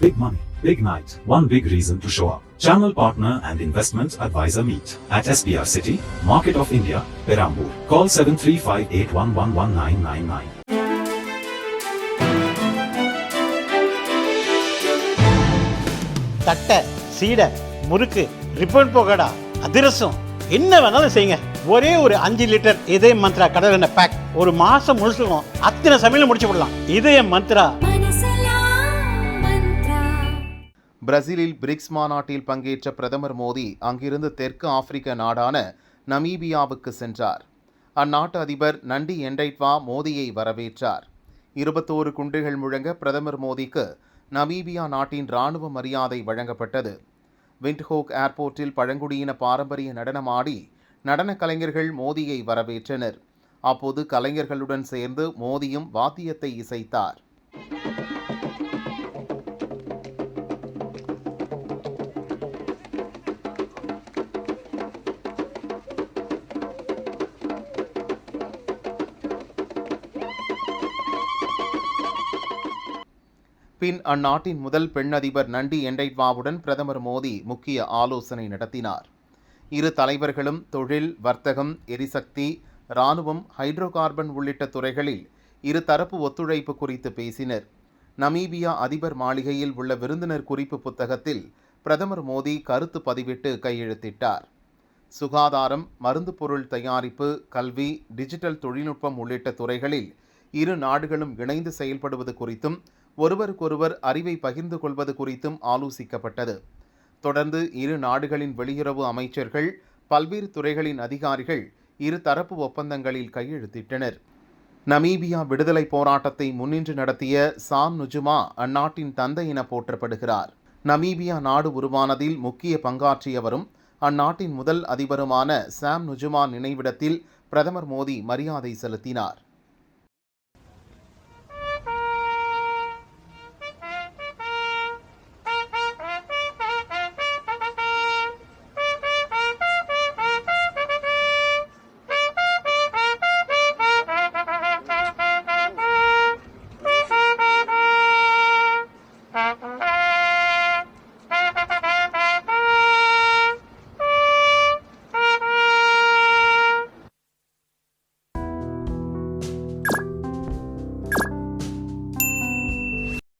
Big money, big night, one big reason to show up. Channel partner and investment advisor meet at SPR City, Market of India, Perambur. Call 7358111999. தட்டை சீடை முறுக்கு ribbon போகடா அதிரசம் என்ன வேணாலும் செய்யுங்க ஒரே ஒரு அஞ்சு litre இதய மந்த்ரா கடல் எண்ணெய் பேக் ஒரு மாசம் முழுசுக்கும் அத்தனை சமையல முடிச்சு விடலாம் இதய மந்த்ரா பிரேசிலில் பிரிக்ஸ் மாநாட்டில் பங்கேற்ற பிரதமர் மோடி அங்கிருந்து தெற்கு ஆப்பிரிக்க நாடான நமீபியாவுக்கு சென்றார். அந்நாட்டு அதிபர் நண்டி என்டைட்வா மோடியை வரவேற்றார். இருபத்தோரு குண்டுகள் முழங்க பிரதமர் மோடிக்கு நமீபியா நாட்டின் இராணுவ மரியாதை வழங்கப்பட்டது. விண்ட்ஹோக் ஏர்போர்ட்டில் பழங்குடியின பாரம்பரிய நடனமாடி நடன கலைஞர்கள் மோடியை வரவேற்றனர். அப்போது கலைஞர்களுடன் சேர்ந்து மோடியும் வாத்தியத்தை இசைத்தார். பின் அந்நாட்டின் முதல் பெண் அதிபர் நண்டி என்டைட்வாவுடன் பிரதமர் மோடி முக்கிய ஆலோசனை நடத்தினார். இரு தலைவர்களும் தொழில் வர்த்தகம் எரிசக்தி இராணுவம் ஹைட்ரோ கார்பன் உள்ளிட்ட துறைகளில் இருதரப்பு ஒத்துழைப்பு குறித்து பேசினர். நமீபியா அதிபர் மாளிகையில் உள்ள விருந்தினர் குறிப்பு புத்தகத்தில் பிரதமர் மோடி கருத்து பதிவிட்டு கையெழுத்திட்டார். சுகாதாரம் மருந்து பொருள் தயாரிப்பு கல்வி டிஜிட்டல் தொழில்நுட்பம் உள்ளிட்ட துறைகளில் இரு நாடுகளும் இணைந்து செயல்படுவது குறித்தும் ஒருவருக்கொருவர் அறிவை பகிர்ந்து கொள்வது குறித்தும் ஆலோசிக்கப்பட்டது. தொடர்ந்து இரு நாடுகளின் வெளியுறவு அமைச்சர்கள் பல்வேறு துறைகளின் அதிகாரிகள் இரு தரப்பு ஒப்பந்தங்களில் கையெழுத்திட்டனர். நமீபியா விடுதலை போராட்டத்தை முன்னின்று நடத்திய சாம் நுஜுமா அந்நாட்டின் தந்தை என போற்றப்படுகிறார். நமீபியா நாடு உருவானதில் முக்கிய பங்காற்றியவரும் அந்நாட்டின் முதல் அதிபருமான சாம் நுஜுமா நினைவிடத்தில் பிரதமர் மோடி மரியாதை செலுத்தினார்.